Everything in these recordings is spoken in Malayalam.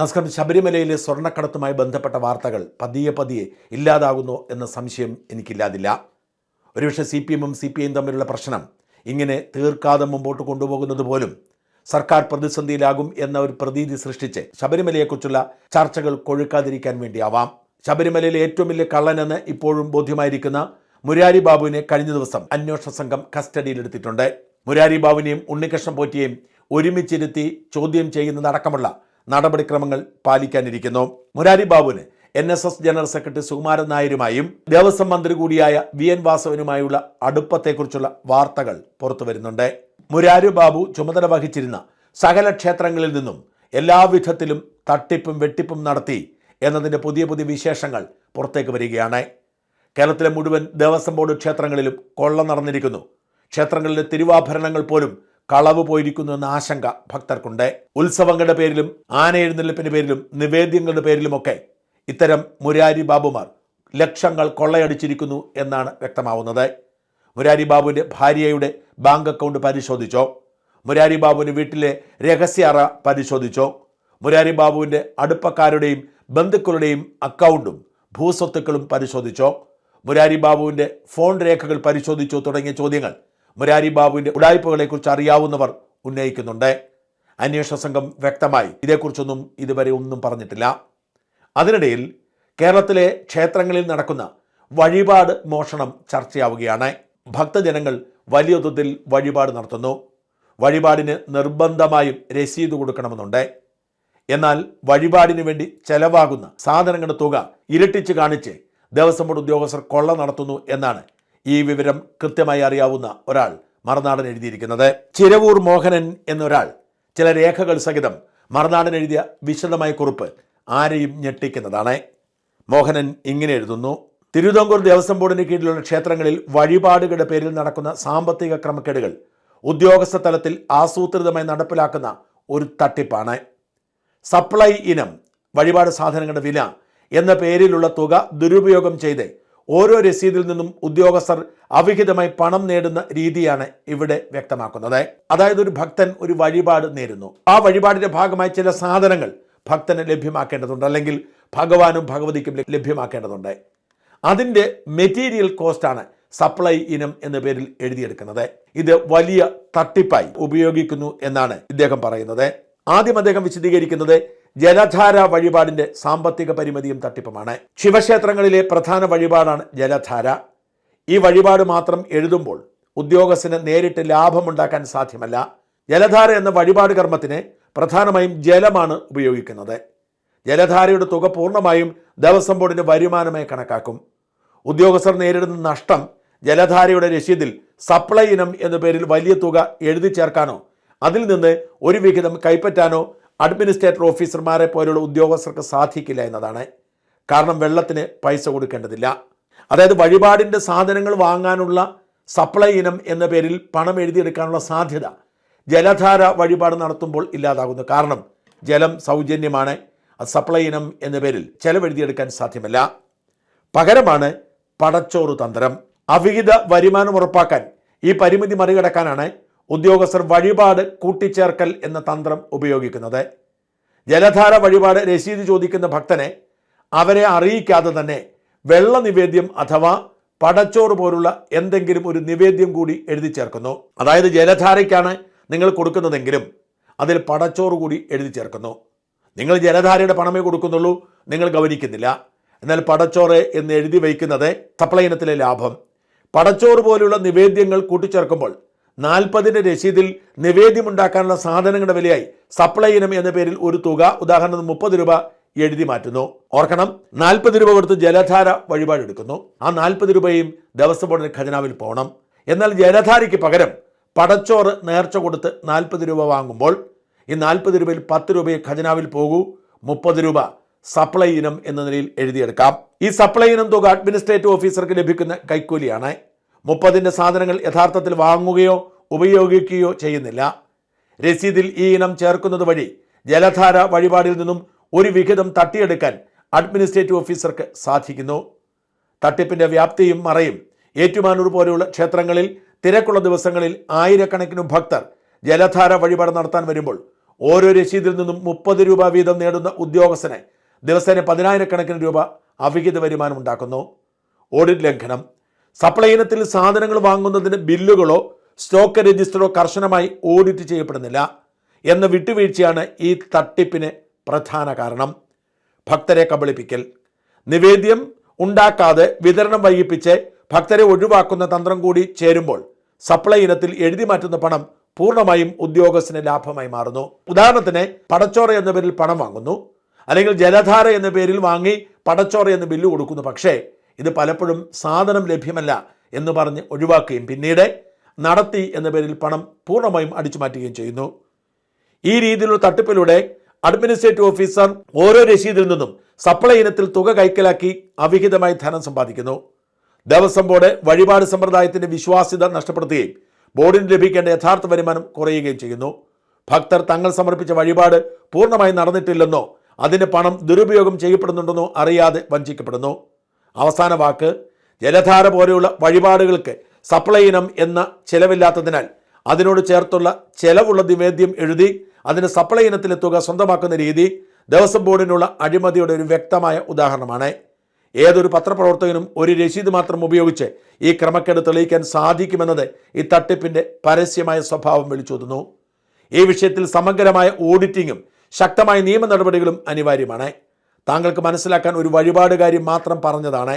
നമസ്കാരം ശബരിമലയിലെ സ്വർണക്കടത്തുമായി ബന്ധപ്പെട്ട വാർത്തകൾ പതിയെ പതിയെ ഇല്ലാതാകുന്നു എന്ന സംശയം എനിക്കില്ലാതില്ല. ഒരുപക്ഷെ സി പി എമ്മും സി പി ഐയും തമ്മിലുള്ള പ്രശ്നം ഇങ്ങനെ തീർക്കാതെ മുമ്പോട്ട് കൊണ്ടുപോകുന്നത് പോലും സർക്കാർ പ്രതിസന്ധിയിലാകും എന്ന ഒരു പ്രതീതി സൃഷ്ടിച്ച് ശബരിമലയെക്കുറിച്ചുള്ള ചർച്ചകൾ കൊഴുക്കാതിരിക്കാൻ വേണ്ടിയാവാം. ശബരിമലയിലെ ഏറ്റവും വലിയ കള്ളനെന്ന് ഇപ്പോഴും ബോധ്യമായിരിക്കുന്ന മുരാരി ബാബുവിനെ കഴിഞ്ഞ ദിവസം അന്വേഷണ സംഘം കസ്റ്റഡിയിലെടുത്തിട്ടുണ്ട്. മുരാരി ബാബുവിനെയും ഉണ്ണികൃഷ്ണൻ പോറ്റിയെയും ഒരുമിച്ചിരുത്തി ചോദ്യം ചെയ്യുന്നതടക്കമുള്ള നടപടിക്രമങ്ങൾ പാലിക്കാനിരിക്കുന്നു. മുരാരി ബാബുവിന് N S S general secretary Sukumaran നായരുമായും Devaswom മന്ത്രി കൂടിയായ വി എൻ വാസവനുമായുള്ള അടുപ്പത്തെക്കുറിച്ചുള്ള വാർത്തകൾ പുറത്തു വരുന്നുണ്ട്. മുരാരി ബാബു ചുമതല വഹിച്ചിരുന്ന സകല ക്ഷേത്രങ്ങളിൽ നിന്നും എല്ലാവിധത്തിലും തട്ടിപ്പും വെട്ടിപ്പും നടത്തി എന്നതിന്റെ പുതിയ പുതിയ വിശേഷങ്ങൾ പുറത്തേക്ക് വരികയാണ്. കേരളത്തിലെ മുഴുവൻ ദേവസ്വം ബോർഡ് ക്ഷേത്രങ്ങളിലും കൊള്ള നടന്നിരിക്കുന്നു. ക്ഷേത്രങ്ങളിലെ തിരുവാഭരണങ്ങൾ പോലും കളവ് പോയിരിക്കുന്നു എന്ന ആശങ്ക ഭക്തർക്കുണ്ട്. ഉത്സവങ്ങളുടെ പേരിലും ആന എഴുന്നള്ളിപ്പിന്റെ പേരിലും നിവേദ്യങ്ങളുടെ പേരിലുമൊക്കെ ഇത്തരം മുരാരി ബാബുമാർ ലക്ഷങ്ങൾ കൊള്ളയടിച്ചിരിക്കുന്നു എന്നാണ് വ്യക്തമാവുന്നത്. മുരാരി ബാബുവിന്റെ ഭാര്യയുടെ ബാങ്ക് അക്കൗണ്ട് പരിശോധിച്ചോ? മുരാരി ബാബുവിന്റെ വീട്ടിലെ രഹസ്യ അറ പരിശോധിച്ചോ? മുരാരി ബാബുവിന്റെ അടുപ്പക്കാരുടെയും ബന്ധുക്കളുടെയും അക്കൗണ്ടും ഭൂസ്വത്തുക്കളും പരിശോധിച്ചോ? മുരാരി ബാബുവിന്റെ ഫോൺ രേഖകൾ പരിശോധിച്ചോ തുടങ്ങിയ ചോദ്യങ്ങൾ മുരാരി ബാബുവിന്റെ ഉടായ്പകളെക്കുറിച്ച് അറിയാവുന്നവർ ഉന്നയിക്കുന്നുണ്ട്. അന്വേഷണ സംഘം വ്യക്തമായി ഇതേക്കുറിച്ചൊന്നും ഇതുവരെ ഒന്നും പറഞ്ഞിട്ടില്ല. അതിനിടയിൽ കേരളത്തിലെ ക്ഷേത്രങ്ങളിൽ നടക്കുന്ന വഴിപാട് മോഷണം ചർച്ചയാവുകയാണ്. ഭക്തജനങ്ങൾ വലിയ തോതിൽ വഴിപാട് നടത്തുന്നു. വഴിപാടിന് നിർബന്ധമായും രസീത് കൊടുക്കണമെന്നുണ്ട്. എന്നാൽ വഴിപാടിന് വേണ്ടി ചെലവാകുന്ന സാധനങ്ങളുടെ തുക ഇരട്ടിച്ച് കാണിച്ച് ദേവസ്വം ബോർഡ് ഉദ്യോഗസ്ഥർ കൊള്ള നടത്തുന്നു എന്നാണ് ഈ വിവരം കൃത്യമായി അറിയാവുന്ന ഒരാൾ മറുനാടൻ എഴുതിയിരിക്കുന്നത്. ചിരവൂർ മോഹനൻ എന്നൊരാൾ. ചില രേഖകൾ സഹിതം മറുനാടൻ എഴുതിയ വിശദമായ കുറിപ്പ് ആരെയും ഞെട്ടിക്കുന്നതാണ്. മോഹനൻ ഇങ്ങനെ എഴുതുന്നു. തിരുവിതാംകൂർ ദേവസ്വം ബോർഡിന് കീഴിലുള്ള ക്ഷേത്രങ്ങളിൽ വഴിപാടുകളുടെ പേരിൽ നടക്കുന്ന സാമ്പത്തിക ക്രമക്കേടുകൾ ഉദ്യോഗസ്ഥ തലത്തിൽ ആസൂത്രിതമായി നടപ്പിലാക്കുന്ന ഒരു തട്ടിപ്പാണ്. സപ്ലൈ ഇനം വഴിപാട് സാധനങ്ങളുടെ വില എന്ന പേരിലുള്ള തുക ദുരുപയോഗം ചെയ്ത് ഓരോ രസീതിൽ നിന്നും ഉദ്യോഗസ്ഥർ അവിഹിതമായി പണം നേടുന്ന രീതിയാണ് ഇവിടെ വ്യക്തമാക്കുന്നത്. അതായത് ഒരു ഭക്തൻ ഒരു വഴിപാട് നേരുന്നു. ആ വഴിപാടിന്റെ ഭാഗമായി ചില സാധനങ്ങൾ ഭക്തന് ലഭ്യമാക്കേണ്ടതുണ്ട്. അല്ലെങ്കിൽ ഭഗവാനും ഭഗവതിക്കും ലഭ്യമാക്കേണ്ടതുണ്ട്. അതിന്റെ മെറ്റീരിയൽ കോസ്റ്റ് ആണ് സപ്ലൈ ഇനം എന്ന പേരിൽ എഴുതിയെടുക്കുന്നത്. ഇത് വലിയ തട്ടിപ്പായി ഉപയോഗിക്കുന്നു എന്നാണ് ഇദ്ദേഹം പറയുന്നത്. ആദ്യം അദ്ദേഹം വിശദീകരിക്കുന്നത് ജലധാര വഴിപാടിന്റെ സാമ്പത്തിക പരിമിതിയും തട്ടിപ്പുമാണ്. ശിവക്ഷേത്രങ്ങളിലെ പ്രധാന വഴിപാടാണ് ജലധാര. ഈ വഴിപാട് മാത്രം എഴുതുമ്പോൾ ഉദ്യോഗസ്ഥന് നേരിട്ട് ലാഭമുണ്ടാക്കാൻ സാധ്യമല്ല. ജലധാര എന്ന വഴിപാട് കർമ്മത്തിന് പ്രധാനമായും ജലമാണ് ഉപയോഗിക്കുന്നത്. ജലധാരയുടെ തുക പൂർണമായും ദേവസ്വം ബോർഡിന്റെ വരുമാനമായി കണക്കാക്കും. ഉദ്യോഗസ്ഥർ നേരിടുന്ന നഷ്ടം ജലധാരയുടെ രസീതിൽ സപ്ലൈ ഇനം എന്ന പേരിൽ വലിയ തുക എഴുതി ചേർക്കാനോ അതിൽ നിന്ന് ഒരു വിഹിതം കൈപ്പറ്റാനോ അഡ്മിനിസ്ട്രേറ്റർ ഓഫീസർമാരെ പോലുള്ള ഉദ്യോഗസ്ഥർക്ക് സാധിക്കില്ല എന്നതാണ്. കാരണം വെള്ളത്തിന് പൈസ കൊടുക്കേണ്ടതില്ല. അതായത് വഴിപാടിന്റെ സാധനങ്ങൾ വാങ്ങാനുള്ള സപ്ലൈ ഇനം എന്ന പേരിൽ പണം എഴുതിയെടുക്കാനുള്ള സാധ്യത ജലധാര വഴിപാട് നടത്തുമ്പോൾ ഇല്ലാതാകുന്നു. കാരണം ജലം സൗജന്യമാണ് സപ്ലൈ ഇനം എന്ന പേരിൽ ചെലവെഴുതിയെടുക്കാൻ സാധ്യമല്ല. പകരമാണ് പടച്ചോറ് തന്ത്രം. അവിഹിത വരുമാനം ഉറപ്പാക്കാൻ ഈ പരിമിതി മറികടക്കാനാണ് ഉദ്യോഗസ്ഥർ വഴിപാട് കൂട്ടിച്ചേർക്കൽ എന്ന തന്ത്രം ഉപയോഗിക്കുന്നത്. ജലധാര വഴിപാട് രസീത് ചോദിക്കുന്ന ഭക്തനെ അവരെ അറിയിക്കാതെ തന്നെ വെള്ള നിവേദ്യം അഥവാ പടച്ചോറ് പോലുള്ള എന്തെങ്കിലും ഒരു നിവേദ്യം കൂടി എഴുതി ചേർക്കുന്നു. അതായത് ജലധാരയ്ക്കാണ് നിങ്ങൾ കൊടുക്കുന്നതെങ്കിലും അതിൽ പടച്ചോറ് കൂടി എഴുതി ചേർക്കുന്നു. നിങ്ങൾ ജലധാരയുടെ പണമേ കൊടുക്കുന്നുള്ളൂ നിങ്ങൾ ഗവനിക്കുന്നില്ല എന്നാൽ പടച്ചോറ് എന്ന് എഴുതി വയ്ക്കുന്നത് സപ്ലൈ ഇനത്തിലെ ലാഭം. പടച്ചോറ് പോലുള്ള നിവേദ്യങ്ങൾ കൂട്ടിച്ചേർക്കുമ്പോൾ നാൽപ്പതിന്റെ രസീതിൽ നിവേദ്യമുണ്ടാക്കാനുള്ള സാധനങ്ങളുടെ വിലയായി സപ്ലൈ ഇനം എന്ന പേരിൽ ഒരു തുക ഉദാഹരണത്തിന് മുപ്പത് രൂപ എഴുതി മാറ്റുന്നു. ഓർക്കണം നാൽപ്പത് രൂപ കൊടുത്ത് ജലധാര വഴിപാടെടുക്കുന്നു ആ നാൽപ്പത് രൂപയും ദേവസ്വം ബോർഡിന് ഖജനാവിൽ പോകണം എന്നാൽ ജലധാരയ്ക്ക് പകരം പടച്ചോറ് നേർച്ച കൊടുത്ത് നാൽപ്പത് രൂപ വാങ്ങുമ്പോൾ ഈ നാൽപ്പത് രൂപയിൽ പത്ത് രൂപയെ ഖജനാവിൽ പോകൂ മുപ്പത് രൂപ സപ്ലൈ ഇനം എന്ന നിലയിൽ എഴുതിയെടുക്കാം. ഈ സപ്ലൈ ഇനം തുക അഡ്മിനിസ്ട്രേറ്റീവ് ഓഫീസർക്ക് ലഭിക്കുന്ന കൈക്കൂലിയാണ്. മുപ്പതിന്റെ സാധനങ്ങൾ യഥാർത്ഥത്തിൽ വാങ്ങുകയോ ഉപയോഗിക്കുകയോ ചെയ്യുന്നില്ല. രസീതിൽ ഈ ഇനം ചേർക്കുന്നത് വഴി ജലധാര വഴിപാടിൽ നിന്നും ഒരു വിഹിതം തട്ടിയെടുക്കാൻ അഡ്മിനിസ്ട്രേറ്റീവ് ഓഫീസർക്ക് സാധിക്കുന്നു. തട്ടിപ്പിന്റെ വ്യാപ്തിയും മറയും. ഏറ്റുമാനൂർ പോലെയുള്ള ക്ഷേത്രങ്ങളിൽ തിരക്കുള്ള ദിവസങ്ങളിൽ ആയിരക്കണക്കിന് ഭക്തർ ജലധാര വഴിപാട് നടത്താൻ വരുമ്പോൾ ഓരോ രസീതിൽ നിന്നും മുപ്പത് രൂപ വീതം നേടുന്ന ഉദ്യോഗസ്ഥനെ ദിവസേന പതിനായിരക്കണക്കിന് രൂപ അവിഹിത വരുമാനം ഉണ്ടാക്കുന്നു. ഓഡിറ്റ് ലംഘനം. സപ്ലൈ ഇനത്തിൽ സാധനങ്ങൾ വാങ്ങുന്നതിന് ബില്ലുകളോ സ്റ്റോക്ക് രജിസ്റ്ററോ കർശനമായി ഓഡിറ്റ് ചെയ്യപ്പെടുന്നില്ല എന്ന വിട്ടുവീഴ്ചയാണ് ഈ തട്ടിപ്പിന് പ്രധാന കാരണം. ഭക്തരെ കബളിപ്പിക്കൽ. നിവേദ്യം ഉണ്ടാക്കാതെ വിതരണം വൈകിപ്പിച്ച് ഭക്തരെ ഒഴിവാക്കുന്ന തന്ത്രം കൂടി ചേരുമ്പോൾ സപ്ലൈ ഇനത്തിൽ എഴുതി മാറ്റുന്ന പണം പൂർണമായും ഉദ്യോഗസ്ഥന് ലാഭമായി മാറുന്നു. ഉദാഹരണത്തിന് പടച്ചോറ എന്ന പേരിൽ പണം വാങ്ങുന്നു. അല്ലെങ്കിൽ ജലധാര എന്ന പേരിൽ വാങ്ങി പടച്ചോറ എന്ന് ബില്ല് കൊടുക്കുന്നു. പക്ഷേ ഇത് പലപ്പോഴും സാധനം ലഭ്യമല്ല എന്ന് പറഞ്ഞ് ഒഴിവാക്കുകയും പിന്നീട് നടത്തി എന്ന പേരിൽ പണം പൂർണമായും അടിച്ചു മാറ്റുകയും ചെയ്യുന്നു. ഈ രീതിയിലുള്ള തട്ടിപ്പിലൂടെ അഡ്മിനിസ്ട്രേറ്റീവ് ഓഫീസർ ഓരോ രസീതിൽ നിന്നും സപ്ലൈ ഇനത്തിൽ തുക കൈക്കലാക്കി അവിഹിതമായി ധനം സമ്പാദിക്കുന്നു. ദേവസ്വം ബോർഡ് വഴിപാട് സമ്പ്രദായത്തിന്റെ വിശ്വാസ്യത നഷ്ടപ്പെടുത്തുകയും ബോർഡിന് ലഭിക്കേണ്ട യഥാർത്ഥ വരുമാനം കുറയുകയും ചെയ്യുന്നു. ഭക്തർ തങ്ങൾ സമർപ്പിച്ച വഴിപാട് പൂർണമായി നടന്നിട്ടില്ലെന്നോ അതിന് പണം ദുരുപയോഗം ചെയ്യപ്പെടുന്നുണ്ടെന്നോ അറിയാതെ വഞ്ചിക്കപ്പെടുന്നു. അവസാന വാക്ക് ജലധാര പോലെയുള്ള വഴിപാടുകൾക്ക് സപ്ലൈ ഇനം എന്ന ചെലവില്ലാത്തതിനാൽ അതിനോട് ചേർത്തുള്ള ചെലവുള്ള നിവേദ്യം എഴുതി അതിന് സപ്ലൈ ഇനത്തിലെ തുക സ്വന്തമാക്കുന്ന രീതി ദേവസ്വം ബോർഡിനുള്ള അഴിമതിയുടെ ഒരു വ്യക്തമായ ഉദാഹരണമാണ്. ഏതൊരു പത്രപ്രവർത്തകനും ഒരു രസീത് മാത്രം ഉപയോഗിച്ച് ഈ ക്രമക്കേട് തെളിയിക്കാൻ സാധിക്കുമെന്നത് ഈ തട്ടിപ്പിന്റെ പരസ്യമായ സ്വഭാവം വിളിച്ചോതുന്നു. ഈ വിഷയത്തിൽ സമഗ്രമായ ഓഡിറ്റിങ്ങും ശക്തമായ നിയമ നടപടികളും അനിവാര്യമാണ്. താങ്കൾക്ക് മനസ്സിലാക്കാൻ ഒരു വഴിപാട് കാര്യം മാത്രം പറഞ്ഞതാണ്.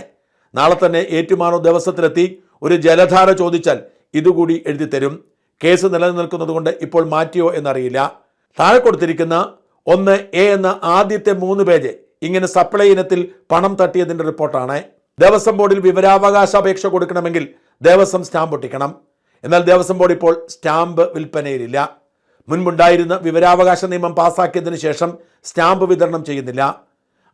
നാളെ തന്നെ ഏറ്റുമാനോ ദിവസത്തിലെത്തി ഒരു ജലധാര ചോദിച്ചാൽ ഇതുകൂടി എഴുതി തരും. കേസ് നിലനിൽക്കുന്നതുകൊണ്ട് ഇപ്പോൾ മാറ്റിയോ എന്നറിയില്ല. താഴെ കൊടുത്തിരിക്കുന്ന ഒന്ന് എ എന്ന ആദ്യത്തെ മൂന്ന് പേജ് ഇങ്ങനെ സപ്ലൈ ഇനത്തിൽ പണം തട്ടിയതിന്റെ റിപ്പോർട്ടാണ്. ദേവസ്വം ബോർഡിൽ വിവരാവകാശ അപേക്ഷ കൊടുക്കണമെങ്കിൽ ദേവസ്വം സ്റ്റാമ്പ് ഒട്ടിക്കണം. എന്നാൽ ദേവസ്വം ബോർഡ് ഇപ്പോൾ സ്റ്റാമ്പ് വിൽപ്പനയിലില്ല. മുൻപുണ്ടായിരുന്ന വിവരാവകാശ നിയമം പാസാക്കിയതിനു ശേഷം സ്റ്റാമ്പ് വിതരണം ചെയ്യുന്നില്ല.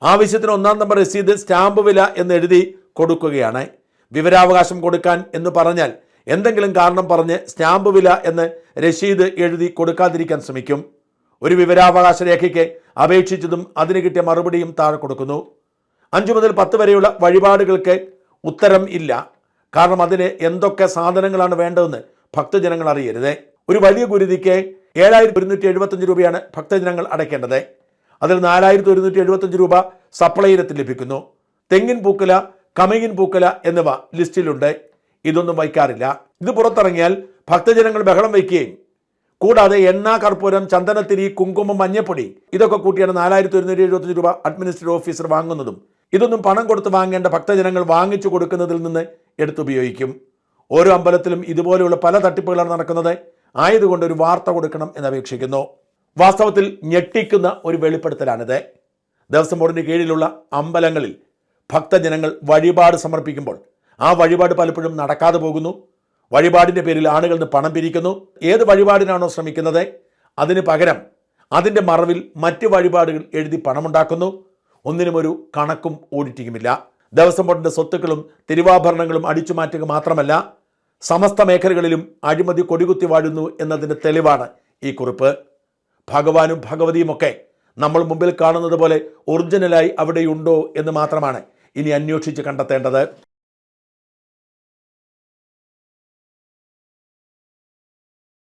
ആവശ്യത്തിന് ഒന്നാം നമ്പർ രസീത് സ്റ്റാമ്പ് വില എന്ന് എഴുതി കൊടുക്കുകയാണ്. വിവരാവകാശം കൊടുക്കാൻ എന്ന് പറഞ്ഞാൽ എന്തെങ്കിലും കാരണം പറഞ്ഞ് സ്റ്റാമ്പ് വില എന്ന് രസീത് എഴുതി കൊടുക്കാതിരിക്കാൻ ശ്രമിക്കും. ഒരു വിവരാവകാശ രേഖയ്ക്ക് അപേക്ഷിച്ചതും അതിന് കിട്ടിയ മറുപടിയും താഴെ കൊടുക്കുന്നു. അഞ്ചു മുതൽ പത്ത് വരെയുള്ള വഴിപാടുകൾക്ക് ഉത്തരം ഇല്ല. കാരണം അതിന് എന്തൊക്കെ സാധനങ്ങളാണ് വേണ്ടതെന്ന് ഭക്തജനങ്ങൾ അറിയരുത്. ഒരു വലിയ ഗുരുതിക്ക് ഏഴായിരത്തി ഒരുന്നൂറ്റി എഴുപത്തഞ്ച് രൂപയാണ് ഭക്തജനങ്ങൾ അടയ്ക്കേണ്ടത്. അതിൽ നാലായിരത്തി ഒരുന്നൂറ്റി എഴുപത്തഞ്ച് രൂപ സപ്ലൈ ഇനത്തിൽ ലഭിക്കുന്നു. തെങ്ങിൻ പൂക്കല കമയിൻ പൂക്കല എന്നിവ ലിസ്റ്റിലുണ്ട്. ഇതൊന്നും വയ്ക്കാറില്ല. ഇത് പുറത്തിറങ്ങിയാൽ ഭക്തജനങ്ങൾ ബഹളം വയ്ക്കുകയും. കൂടാതെ എണ്ണ കർപ്പൂരം ചന്ദനത്തിരി കുങ്കുമം മഞ്ഞപ്പൊടി ഇതൊക്കെ കൂട്ടിയാണ് നാലായിരത്തി ഒരുന്നൂറ്റി എഴുപത്തഞ്ച് രൂപ അഡ്മിനിസ്ട്രേറ്റീവ് ഓഫീസർ വാങ്ങുന്നതും. ഇതൊന്നും പണം കൊടുത്ത് വാങ്ങേണ്ട ഭക്തജനങ്ങൾ വാങ്ങിച്ചു കൊടുക്കുന്നതിൽ നിന്ന് എടുത്തുപയോഗിക്കും. ഓരോ അമ്പലത്തിലും ഇതുപോലെയുള്ള പല തട്ടിപ്പുകളാണ് നടക്കുന്നത്. ആയതുകൊണ്ട് ഒരു വാർത്ത കൊടുക്കണം എന്ന് അപേക്ഷിക്കുന്നു. വാസ്തവത്തിൽ ഞെട്ടിക്കുന്ന ഒരു വെളിപ്പെടുത്തലാണിത്. ദേവസ്വം ബോർഡിന് കീഴിലുള്ള അമ്പലങ്ങളിൽ ഭക്തജനങ്ങൾ വഴിപാട് സമർപ്പിക്കുമ്പോൾ ആ വഴിപാട് പലപ്പോഴും നടക്കാതെ പോകുന്നു. വഴിപാടിന്റെ പേരിൽ ആളുകളിൽ നിന്ന് പണം പിരിക്കുന്നു. ഏത് വഴിപാടിനാണോ ശ്രമിക്കുന്നത്? അതിന് പകരം അതിന്റെ മറവിൽ മറ്റ് വഴിപാടുകൾ എഴുതി പണമുണ്ടാക്കുന്നു. ഒന്നിനും ഒരു കണക്കും ഓഡിറ്റിങ്ങുമില്ല ദേവസ്വം ബോർഡിന്റെ സ്വത്തുക്കളും തിരുവാഭരണങ്ങളും അടിച്ചു മാറ്റുക മാത്രമല്ല സമസ്ത മേഖലകളിലും അഴിമതി കൊടികുത്തി വാഴുന്നു എന്നതിന്റെ തെളിവാണ് ഈ കുറിപ്പ്. ഭഗവാനും ഭഗവതിയും ഒക്കെ നമ്മൾ മുമ്പിൽ കാണുന്നത് പോലെ ഒറിജിനലായി അവിടെയുണ്ടോ എന്ന് മാത്രമാണ് ഇനി അന്വേഷിച്ച് കണ്ടെത്തേണ്ടത്.